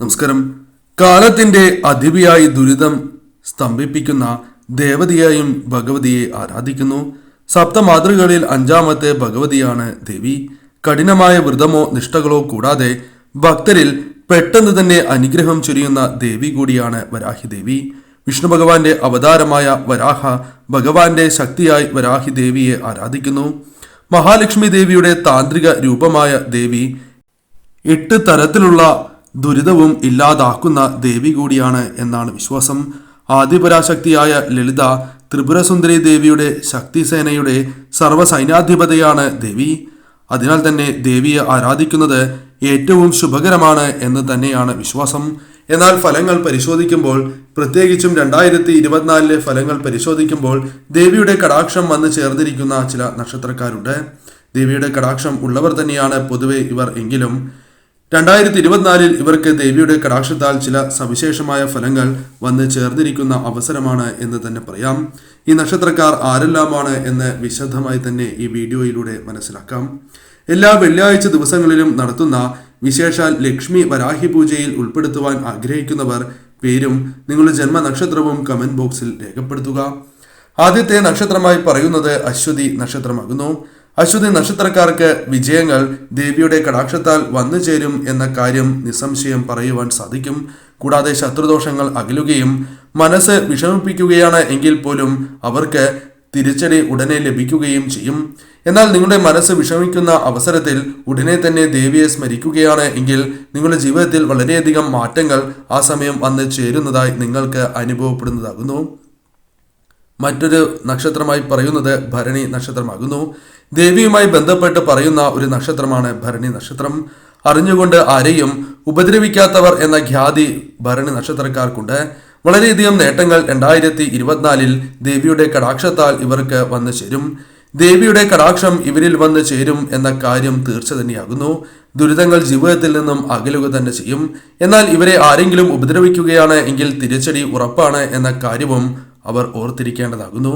നമസ്കാരം. കാലത്തിന്റെ അതിവിയായി ദുരിതം സ്തംഭിപ്പിക്കുന്ന ദേവതയായും ഭഗവതിയെ ആരാധിക്കുന്നു. സപ്തമാതൃകളിൽ അഞ്ചാമത്തെ ഭഗവതിയാണ് ദേവി. കഠിനമായ വ്രതമോ നിഷ്ഠകളോ കൂടാതെ ഭക്തരിൽ പെട്ടെന്ന് തന്നെ അനുഗ്രഹം ചൊരിയുന്ന ദേവി കൂടിയാണ് വരാഹി ദേവി. വിഷ്ണു ഭഗവാന്റെ അവതാരമായ വരാഹ ഭഗവാന്റെ ശക്തിയായി വരാഹി ദേവിയെ ആരാധിക്കുന്നു. മഹാലക്ഷ്മി ദേവിയുടെ താന്ത്രിക രൂപമായ ദേവി എട്ട് തരത്തിലുള്ള ദുരിതവും ഇല്ലാതാക്കുന്ന ദേവി കൂടിയാണ് എന്നാണ് വിശ്വാസം. ആദിപരാശക്തിയായ ലളിത ത്രിപുരസുന്ദരി ദേവിയുടെ ശക്തിസേനയുടെ സർവസൈന്യാധിപതയാണ് ദേവി. അതിനാൽ തന്നെ ദേവിയെ ആരാധിക്കുന്നത് ഏറ്റവും ശുഭകരമാണ് എന്ന് തന്നെയാണ് വിശ്വാസം. എന്നാൽ ഫലങ്ങൾ പരിശോധിക്കുമ്പോൾ പ്രത്യേകിച്ചും രണ്ടായിരത്തി ഇരുപത്തിനാലിലെ ഫലങ്ങൾ പരിശോധിക്കുമ്പോൾ ദേവിയുടെ കടാക്ഷം വന്നു ചേർന്നിരിക്കുന്ന ചില നക്ഷത്രക്കാരുണ്ട്. ദേവിയുടെ കടാക്ഷം ഉള്ളവർ തന്നെയാണ് പൊതുവെ ഇവർ എങ്കിലും. രണ്ടായിരത്തി ഇരുപത്തിനാലിൽ ഇവർക്ക് ദേവിയുടെ കടാക്ഷത്താൽ ചില സവിശേഷമായ ഫലങ്ങൾ വന്ന് ചേർന്നിരിക്കുന്ന അവസരമാണ് എന്ന് തന്നെ പറയാം. ഈ നക്ഷത്രക്കാർ ആരെല്ലാമാണ് എന്ന് വിശദമായി തന്നെ ഈ വീഡിയോയിലൂടെ മനസ്സിലാക്കാം. എല്ലാ വെള്ളിയാഴ്ച ദിവസങ്ങളിലും നടത്തുന്ന വിശേഷാൽ ലക്ഷ്മി വരാഹി പൂജയിൽ ഉൾപ്പെടുത്തുവാൻ ആഗ്രഹിക്കുന്നവർ പേരും നിങ്ങളുടെ ജന്മനക്ഷത്രവും കമന്റ് ബോക്സിൽ രേഖപ്പെടുത്തുക. ആദ്യത്തെ നക്ഷത്രമായി പറയുന്നത് അശ്വതി നക്ഷത്രമാകുന്നു. അശ്വതി നക്ഷത്രക്കാർക്ക് വിജയങ്ങൾ ദേവിയുടെ കടാക്ഷത്താൽ വന്നു ചേരും എന്ന കാര്യം നിസ്സംശയം പറയുവാൻ സാധിക്കും. കൂടാതെ ശത്രുദോഷങ്ങൾ അകലുകയും മനസ്സ് വിഷമിപ്പിക്കുകയാണ് എങ്കിൽ പോലും അവർക്ക് തിരിച്ചടി ഉടനെ ലഭിക്കുകയും ചെയ്യും. എന്നാൽ നിങ്ങളുടെ മനസ്സ് വിഷമിക്കുന്ന അവസരത്തിൽ ഉടനെ തന്നെ ദേവിയെ സ്മരിക്കുകയാണ് എങ്കിൽ നിങ്ങളുടെ ജീവിതത്തിൽ വളരെയധികം മാറ്റങ്ങൾ ആ സമയം വന്ന് ചേരുന്നതായി നിങ്ങൾക്ക് അനുഭവപ്പെടുന്നതാകുന്നു. മറ്റൊരു നക്ഷത്രമായി പറയുന്നത് ഭരണി നക്ഷത്രമാകുന്നു. ദേവിയുമായി ബന്ധപ്പെട്ട് പറയുന്ന ഒരു നക്ഷത്രമാണ് ഭരണി നക്ഷത്രം. അറിഞ്ഞുകൊണ്ട് ആരെയും ഉപദ്രവിക്കാത്തവർ എന്ന ഖ്യാതി ഭരണി നക്ഷത്രക്കാർക്കുണ്ട്. വളരെയധികം നേട്ടങ്ങൾ രണ്ടായിരത്തി ഇരുപത്തിനാലിൽ ദേവിയുടെ കടാക്ഷത്താൽ ഇവർക്ക് വന്നു ചേരും. ദേവിയുടെ കടാക്ഷം ഇവരിൽ വന്നു ചേരും എന്ന കാര്യം തീർച്ച തന്നെയാകുന്നു. ദുരിതങ്ങൾ ജീവിതത്തിൽ നിന്നും അകലുക തന്നെ ചെയ്യും. എന്നാൽ ഇവരെ ആരെങ്കിലും ഉപദ്രവിക്കുകയാണ് എങ്കിൽ തിരിച്ചടി ഉറപ്പാണ് എന്ന കാര്യവും അവർ ഓർത്തിരിക്കേണ്ടതാകുന്നു.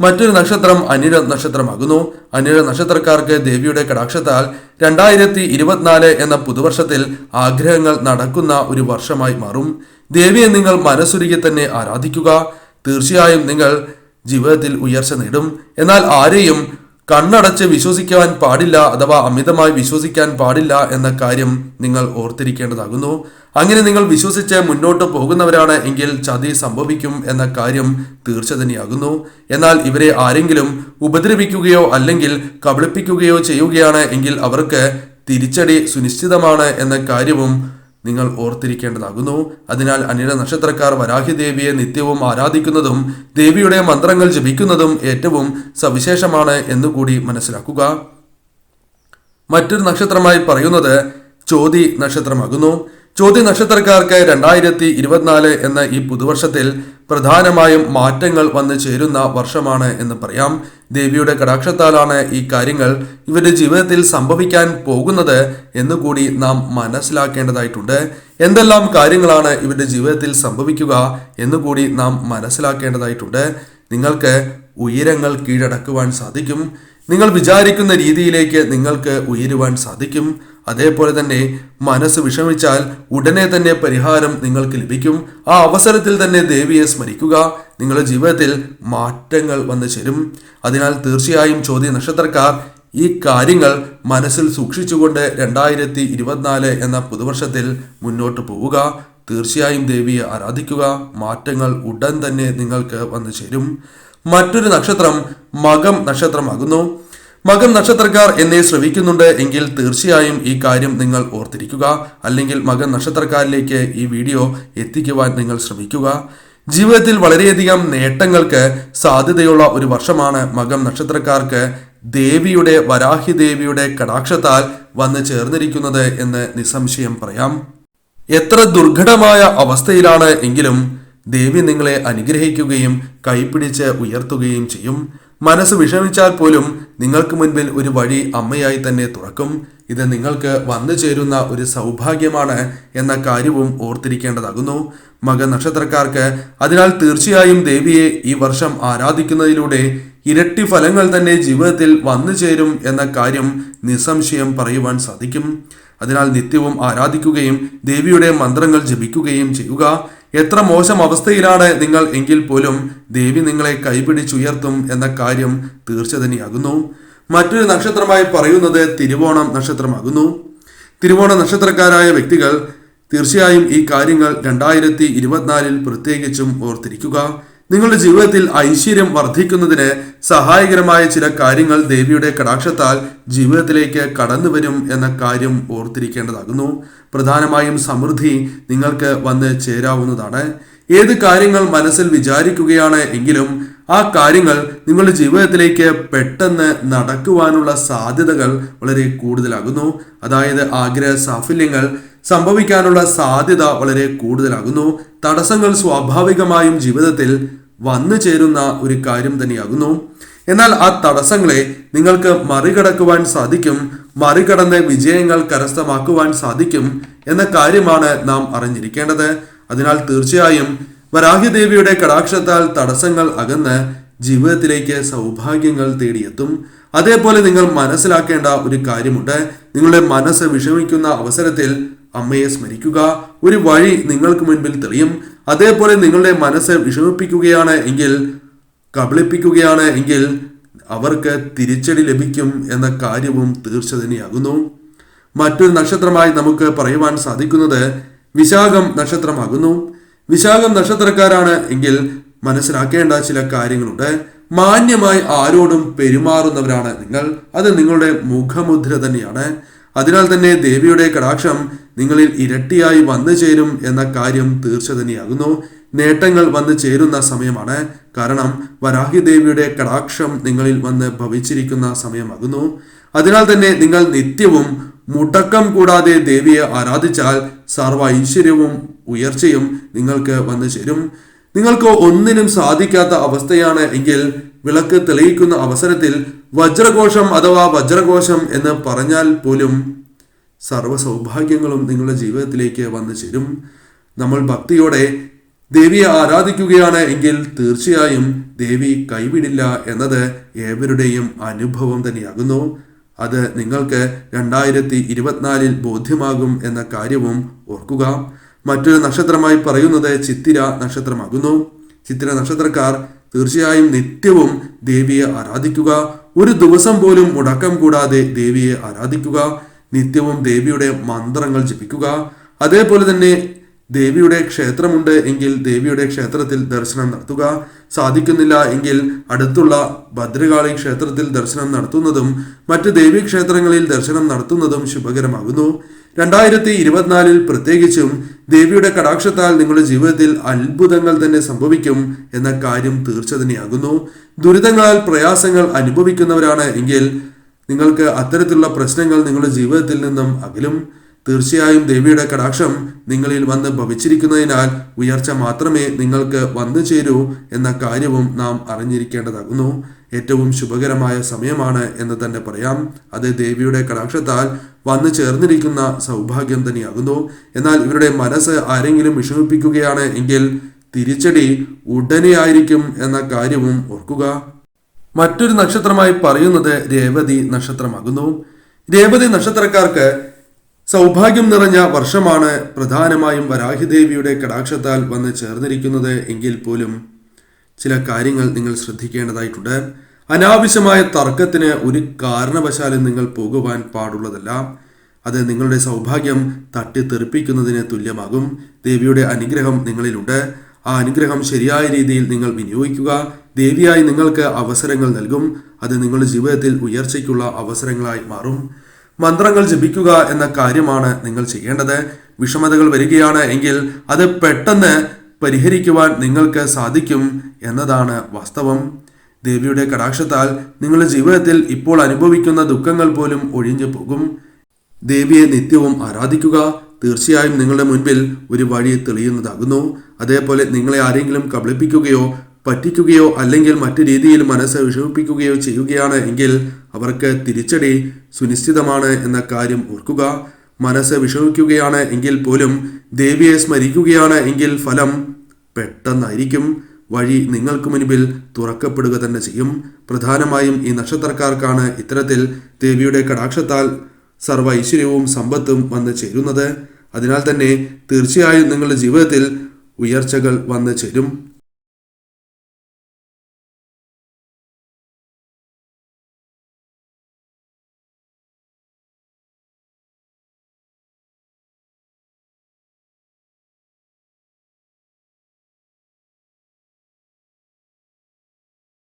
മറ്റൊരു നക്ഷത്രം അനിഴ നക്ഷത്രമാകുന്നു. അനിഴ നക്ഷത്രക്കാർക്ക് ദേവിയുടെ കടാക്ഷത്താൽ രണ്ടായിരത്തി ഇരുപത്തിനാല് എന്ന പുതുവർഷത്തിൽ ആഗ്രഹങ്ങൾ നടക്കുന്ന ഒരു വർഷമായി മാറും. ദേവിയെ നിങ്ങൾ മനസ്സുരുകി തന്നെ ആരാധിക്കുക. തീർച്ചയായും നിങ്ങൾ ജീവിതത്തിൽ ഉയർച്ച നേടും. എന്നാൽ ആരെയും കണ്ണടച്ച് വിശ്വസിക്കാൻ പാടില്ല അഥവാ അമിതമായി വിശ്വസിക്കാൻ പാടില്ല എന്ന കാര്യം നിങ്ങൾ ഓർത്തിരിക്കേണ്ടതാകുന്നു. അങ്ങനെ നിങ്ങൾ വിശ്വസിച്ച് മുന്നോട്ട് പോകുന്നവരാണ് എങ്കിൽ ചതി സംഭവിക്കും എന്ന കാര്യം തീർച്ച തന്നെയാകുന്നു. എന്നാൽ ഇവരെ ആരെങ്കിലും ഉപദ്രവിക്കുകയോ അല്ലെങ്കിൽ കബളിപ്പിക്കുകയോ ചെയ്യുകയാണ് എങ്കിൽ അവർക്ക് തിരിച്ചടി സുനിശ്ചിതമാണ് എന്ന കാര്യവും നിങ്ങൾ ഓർത്തിരിക്കേണ്ടതാകുന്നു. അതിനാൽ അനിഴ നക്ഷത്രക്കാർ വരാഹി ദേവിയെ നിത്യവും ആരാധിക്കുന്നതും ദേവിയുടെ മന്ത്രങ്ങൾ ജപിക്കുന്നതും ഏറ്റവും സവിശേഷമാണ് എന്നുകൂടി മനസ്സിലാക്കുക. മറ്റൊരു നക്ഷത്രമായി പറയുന്നത് ചോതി നക്ഷത്രമാകുന്നു. ചോതി നക്ഷത്രക്കാർക്ക് രണ്ടായിരത്തി ഇരുപത്തിനാല് എന്ന ഈ പുതുവർഷത്തിൽ പ്രധാനമായും മാറ്റങ്ങൾ വന്നു ചേരുന്ന വർഷമാണ് എന്ന് പറയാം. ദേവിയുടെ കടാക്ഷത്താലാണ് ഈ കാര്യങ്ങൾ ഇവരുടെ ജീവിതത്തിൽ സംഭവിക്കാൻ പോകുന്നത് എന്നുകൂടി നാം മനസ്സിലാക്കേണ്ടതായിട്ടുണ്ട്. എന്തെല്ലാം കാര്യങ്ങളാണ് ഇവരുടെ ജീവിതത്തിൽ സംഭവിക്കുക എന്നുകൂടി നാം മനസ്സിലാക്കേണ്ടതായിട്ടുണ്ട്. നിങ്ങൾക്ക് ഉയരങ്ങൾ കീഴടക്കുവാൻ സാധിക്കും. നിങ്ങൾ വിചാരിക്കുന്ന രീതിയിലേക്ക് നിങ്ങൾക്ക് ഉയരുവാൻ സാധിക്കും. അതേപോലെ തന്നെ മനസ്സ് വിഷമിച്ചാൽ ഉടനെ തന്നെ പരിഹാരം നിങ്ങൾക്ക് ലഭിക്കും. ആ അവസരത്തിൽ തന്നെ ദേവിയെ സ്മരിക്കുക. നിങ്ങളുടെ ജീവിതത്തിൽ മാറ്റങ്ങൾ വന്നു ചേരും. അതിനാൽ തീർച്ചയായും ചോദ്യ നക്ഷത്രക്കാർ ഈ കാര്യങ്ങൾ മനസ്സിൽ സൂക്ഷിച്ചുകൊണ്ട് രണ്ടായിരത്തി ഇരുപത്തിനാല് എന്ന പുതുവർഷത്തിൽ മുന്നോട്ട് പോവുക. തീർച്ചയായും ദേവിയെ ആരാധിക്കുക. മാറ്റങ്ങൾ ഉടൻ തന്നെ നിങ്ങൾക്ക് വന്നു ചേരും. മറ്റൊരു നക്ഷത്രം മകം നക്ഷത്രമാകുന്നു. മകം നക്ഷത്രക്കാർ എന്നെ ശ്രവിക്കുന്നുണ്ട് എങ്കിൽ തീർച്ചയായും ഈ കാര്യം നിങ്ങൾ ഓർത്തിരിക്കുക. അല്ലെങ്കിൽ മകൻ നക്ഷത്രക്കാരിലേക്ക് ഈ വീഡിയോ എത്തിക്കുവാൻ നിങ്ങൾ ശ്രമിക്കുക. ജീവിതത്തിൽ വളരെയധികം നേട്ടങ്ങൾക്ക് സാധ്യതയുള്ള ഒരു വർഷമാണ് മകം നക്ഷത്രക്കാർക്ക് ദേവിയുടെ വരാഹി ദേവിയുടെ കടാക്ഷത്താൽ വന്ന് ചേർന്നിരിക്കുന്നത് എന്ന് നിസ്സംശയം പറയാം. എത്ര ദുർഘടമായ അവസ്ഥയിലാണ് എങ്കിലും ദേവി നിങ്ങളെ അനുഗ്രഹിക്കുകയും കൈപിടിച്ച് ഉയർത്തുകയും ചെയ്യും. മനസ്സ് വിഷമിച്ചാൽ പോലും നിങ്ങൾക്ക് മുൻപിൽ ഒരു വഴി അമ്മയായി തന്നെ തുറക്കും. ഇത് നിങ്ങൾക്ക് വന്നു ചേരുന്ന ഒരു സൗഭാഗ്യമാണ് എന്ന കാര്യവും ഓർത്തിരിക്കേണ്ടതാകുന്നു. മക നക്ഷത്രക്കാർക്ക് അതിനാൽ തീർച്ചയായും ദേവിയെ ഈ വർഷം ആരാധിക്കുന്നതിലൂടെ ഇരട്ടി ഫലങ്ങൾ തന്നെ ജീവിതത്തിൽ വന്നു ചേരും എന്ന കാര്യം നിസ്സംശയം പറയുവാൻ സാധിക്കും. അതിനാൽ നിത്യവും ആരാധിക്കുകയും ദേവിയുടെ മന്ത്രങ്ങൾ ജപിക്കുകയും ചെയ്യുക. എത്ര മോശം അവസ്ഥയിലാണ് നിങ്ങൾ എങ്കിൽ പോലും ദേവി നിങ്ങളെ കൈപിടിച്ചുയർത്തും എന്ന കാര്യം തീർച്ച തന്നെയാകുന്നു മറ്റൊരു നക്ഷത്രമായി പറയുന്നത് തിരുവോണം നക്ഷത്രമാകുന്നു. തിരുവോണ നക്ഷത്രക്കാരായ വ്യക്തികൾ തീർച്ചയായും ഈ കാര്യങ്ങൾ രണ്ടായിരത്തി ഇരുപത്തിനാലിൽ പ്രത്യേകിച്ചും ഓർത്തിരിക്കുക. നിങ്ങളുടെ ജീവിതത്തിൽ ഐശ്വര്യം വർദ്ധിക്കുന്നതിന് സഹായകരമായ ചില കാര്യങ്ങൾ ദേവിയുടെ കടാക്ഷത്താൽ ജീവിതത്തിലേക്ക് കടന്നു വരും എന്ന കാര്യം ഓർത്തിരിക്കേണ്ടതാകുന്നു. പ്രധാനമായും സമൃദ്ധി നിങ്ങൾക്ക് വന്ന് ചേരാവുന്നതാണ്. ഏത് കാര്യങ്ങൾ മനസ്സിൽ വിചാരിക്കുകയാണ് എങ്കിലും ആ കാര്യങ്ങൾ നിങ്ങളുടെ ജീവിതത്തിലേക്ക് പെട്ടെന്ന് നടക്കുവാനുള്ള സാധ്യതകൾ വളരെ കൂടുതലാകുന്നു. അതായത് ആഗ്രഹ സാഫല്യങ്ങൾ സംഭവിക്കാനുള്ള സാധ്യത വളരെ കൂടുതലാകുന്നു. തടസ്സങ്ങൾ സ്വാഭാവികമായും ജീവിതത്തിൽ വന്നു ചേരുന്ന ഒരു കാര്യം തന്നെയാകുന്നു. എന്നാൽ ആ തടസ്സങ്ങളെ നിങ്ങൾക്ക് മറികടക്കുവാൻ സാധിക്കും. മറികടന്ന് വിജയങ്ങൾ കരസ്ഥമാക്കുവാൻ സാധിക്കും എന്ന കാര്യമാണ് നാം അറിഞ്ഞിരിക്കേണ്ടത്. അതിനാൽ തീർച്ചയായും വരാഹ്യദേവിയുടെ കടാക്ഷത്താൽ തടസ്സങ്ങൾ അകന്ന് ജീവിതത്തിലേക്ക് സൗഭാഗ്യങ്ങൾ തേടിയെത്തും. അതേപോലെ നിങ്ങൾ മനസ്സിലാക്കേണ്ട ഒരു കാര്യമുണ്ട്. നിങ്ങളുടെ മനസ്സ് വിഷമിക്കുന്ന അവസരത്തിൽ അമ്മയെ സ്മരിക്കുക. ഒരു വഴി നിങ്ങൾക്ക് മുൻപിൽ തെളിയും. അതേപോലെ നിങ്ങളുടെ മനസ്സ് വിഷമിപ്പിക്കുകയാണ് എങ്കിൽ കബളിപ്പിക്കുകയാണ് എങ്കിൽ അവർക്ക് തിരിച്ചടി ലഭിക്കും എന്ന കാര്യവും തീർച്ച തന്നെയാകുന്നു. മറ്റൊരു നക്ഷത്രമായി നമുക്ക് പറയുവാൻ സാധിക്കുന്നത് വിശാഖം നക്ഷത്രമാകുന്നു. വിശാഖം നക്ഷത്രക്കാരാണ് എങ്കിൽ മനസ്സിലാക്കേണ്ട ചില കാര്യങ്ങളുണ്ട്. മാന്യമായി ആരോടും പെരുമാറുന്നവരാണ് നിങ്ങൾ. അത് നിങ്ങളുടെ മുഖമുദ്ര തന്നെയാണ്. അതിനാൽ തന്നെ ദേവിയുടെ കടാക്ഷം നിങ്ങളിൽ ഇരട്ടിയായി വന്നു ചേരും എന്ന കാര്യം തീർച്ച തന്നെയാകുന്നു. നേട്ടങ്ങൾ വന്നു ചേരുന്ന സമയമാണ്. കാരണം വരാഹി ദേവിയുടെ കടാക്ഷം നിങ്ങളിൽ വന്ന് ഭവിച്ചിരിക്കുന്ന സമയമാകുന്നു. അതിനാൽ തന്നെ നിങ്ങൾ നിത്യവും മുടക്കം കൂടാതെ ദേവിയെ ആരാധിച്ചാൽ സർവ ഐശ്വര്യവും ഉയർച്ചയും നിങ്ങൾക്ക് വന്നു ചേരും. നിങ്ങൾക്ക് ഒന്നിനും സാധിക്കാത്ത അവസ്ഥയാണ് എങ്കിൽ വിളക്ക് തെളിയിക്കുന്ന അവസരത്തിൽ വജ്രഘോഷം അഥവാ വജ്രഘോഷം എന്ന് പറഞ്ഞാൽ പോലും സർവ സൗഭാഗ്യങ്ങളും നിങ്ങളുടെ ജീവിതത്തിലേക്ക് വന്നു ചേരും. നമ്മൾ ഭക്തിയോടെ ദേവിയെ ആരാധിക്കുകയാണ് എങ്കിൽ തീർച്ചയായും ദേവി കൈവിടില്ല എന്നത് ഏവരുടെയും അനുഭവം തന്നെയാകുന്നു. അത് നിങ്ങൾക്ക് രണ്ടായിരത്തി ഇരുപത്തിനാലിൽ ബോധ്യമാകും എന്ന കാര്യവും ഓർക്കുക. മറ്റൊരു നക്ഷത്രമായി പറയുന്നത് ചിത്തിര നക്ഷത്രമാകുന്നു. ചിത്തിര നക്ഷത്രക്കാർ തീർച്ചയായും നിത്യവും ദേവിയെ ആരാധിക്കുക. ഒരു ദിവസം പോലും മുടക്കം കൂടാതെ ദേവിയെ ആരാധിക്കുക. നിത്യവും ദേവിയുടെ മന്ത്രങ്ങൾ ജപിക്കുക. അതേപോലെ തന്നെ ദേവിയുടെ ക്ഷേത്രമുണ്ട് എങ്കിൽ ദേവിയുടെ ക്ഷേത്രത്തിൽ ദർശനം നടത്തുക. സാധിക്കുന്നില്ല എങ്കിൽ അടുത്തുള്ള ഭദ്രകാളി ക്ഷേത്രത്തിൽ ദർശനം നടത്തുന്നതും മറ്റ് ദേവീ ക്ഷേത്രങ്ങളിൽ ദർശനം നടത്തുന്നതും ശുഭകരമാകുന്നു. രണ്ടായിരത്തി ഇരുപത്തിനാലിൽ പ്രത്യേകിച്ചും ദേവിയുടെ കടാക്ഷത്താൽ നിങ്ങളുടെ ജീവിതത്തിൽ അത്ഭുതങ്ങൾ തന്നെ സംഭവിക്കും എന്ന കാര്യം തീർച്ച തന്നെയാകുന്നു ദുരിതങ്ങളാൽ പ്രയാസങ്ങൾ അനുഭവിക്കുന്നവരാണ് എങ്കിൽ നിങ്ങൾക്ക് അത്തരത്തിലുള്ള പ്രശ്നങ്ങൾ നിങ്ങളുടെ ജീവിതത്തിൽ നിന്നും അകലും. തീർച്ചയായും ദേവിയുടെ കടാക്ഷം നിങ്ങളിൽ വന്ന് ഭവിച്ചിരിക്കുന്നതിനാൽ ഉയർച്ച മാത്രമേ നിങ്ങൾക്ക് വന്നു ചേരൂ എന്ന കാര്യവും നാം അറിഞ്ഞിരിക്കേണ്ടതാകുന്നു. ഏറ്റവും ശുഭകരമായ സമയമാണ് എന്ന് തന്നെ പറയാം. അത് ദേവിയുടെ കടാക്ഷത്താൽ വന്നു ചേർന്നിരിക്കുന്ന സൗഭാഗ്യം തന്നെയാകുന്നു. എന്നാൽ ഇവരുടെ മനസ്സ് ആരെങ്കിലും വിഷമിപ്പിക്കുകയാണ് എങ്കിൽ തിരിച്ചടി ഉടനെ ആയിരിക്കും എന്ന കാര്യവും ഓർക്കുക. മറ്റൊരു നക്ഷത്രമായി പറയുന്നത് രേവതി നക്ഷത്രമാകുന്നു. രേവതി നക്ഷത്രക്കാർക്ക് സൗഭാഗ്യം നിറഞ്ഞ വർഷമാണ് പ്രധാനമായും വരാഹിദേവിയുടെ കടാക്ഷത്താൽ വന്ന് ചേർന്നിരിക്കുന്നത് എങ്കിൽ പോലും ചില കാര്യങ്ങൾ നിങ്ങൾ ശ്രദ്ധിക്കേണ്ടതായിട്ടുണ്ട്. അനാവശ്യമായ തർക്കത്തിന് ഒരു കാരണവശാലും നിങ്ങൾ പോകുവാൻ പാടുള്ളതല്ല. അത് നിങ്ങളുടെ സൗഭാഗ്യം തട്ടിത്തെറിപ്പിക്കുന്നതിന് തുല്യമാകും. ദേവിയുടെ അനുഗ്രഹം നിങ്ങളിലുണ്ട്. ആ അനുഗ്രഹം ശരിയായ രീതിയിൽ നിങ്ങൾ വിനിയോഗിക്കുക. ദേവിയായി നിങ്ങൾക്ക് അവസരങ്ങൾ നൽകും. അത് നിങ്ങളുടെ ജീവിതത്തിൽ ഉയർച്ചയ്ക്കുള്ള അവസരങ്ങളായി മാറും. മന്ത്രങ്ങൾ ജപിക്കുക എന്ന കാര്യമാണ് നിങ്ങൾ ചെയ്യേണ്ടത്. വിഷമതകൾ വരികയാണ് എങ്കിൽ അത് പെട്ടെന്ന് പരിഹരിക്കുവാൻ നിങ്ങൾക്ക് സാധിക്കും എന്നതാണ് വാസ്തവം. ദേവിയുടെ കടാക്ഷത്താൽ നിങ്ങളുടെ ജീവിതത്തിൽ ഇപ്പോൾ അനുഭവിക്കുന്ന ദുഃഖങ്ങൾ പോലും ഒഴിഞ്ഞു പോകും. ദേവിയെ നിത്യവും ആരാധിക്കുക. തീർച്ചയായും നിങ്ങളുടെ മുൻപിൽ ഒരു വഴി തെളിയുന്നതാകുന്നു. അതേപോലെ നിങ്ങളെ ആരെങ്കിലും കബളിപ്പിക്കുകയോ പറ്റിക്കുകയോ അല്ലെങ്കിൽ മറ്റു രീതിയിൽ മനസ്സ് വിഷമിപ്പിക്കുകയോ ചെയ്യുകയാണ് എങ്കിൽ അവർക്ക് തിരിച്ചടി സുനിശ്ചിതമാണ് എന്ന കാര്യം ഓർക്കുക. മനസ്സ് വിഷമിക്കുകയാണ് എങ്കിൽ പോലും ദേവിയെ സ്മരിക്കുകയാണ് എങ്കിൽ ഫലം പെട്ടെന്നായിരിക്കും. വഴി നിങ്ങൾക്ക് മുൻപിൽ തുറക്കപ്പെടുക തന്നെ ചെയ്യും. പ്രധാനമായും ഈ നക്ഷത്രക്കാർക്കാണ് ഇത്തരത്തിൽ ദേവിയുടെ കടാക്ഷത്താൽ സർവ ഐശ്വര്യവും സമ്പത്തും വന്നു ചേരുന്നത്. അതിനാൽ തന്നെ തീർച്ചയായും നിങ്ങളുടെ ജീവിതത്തിൽ ഉയർച്ചകൾ വന്നു ചേരും.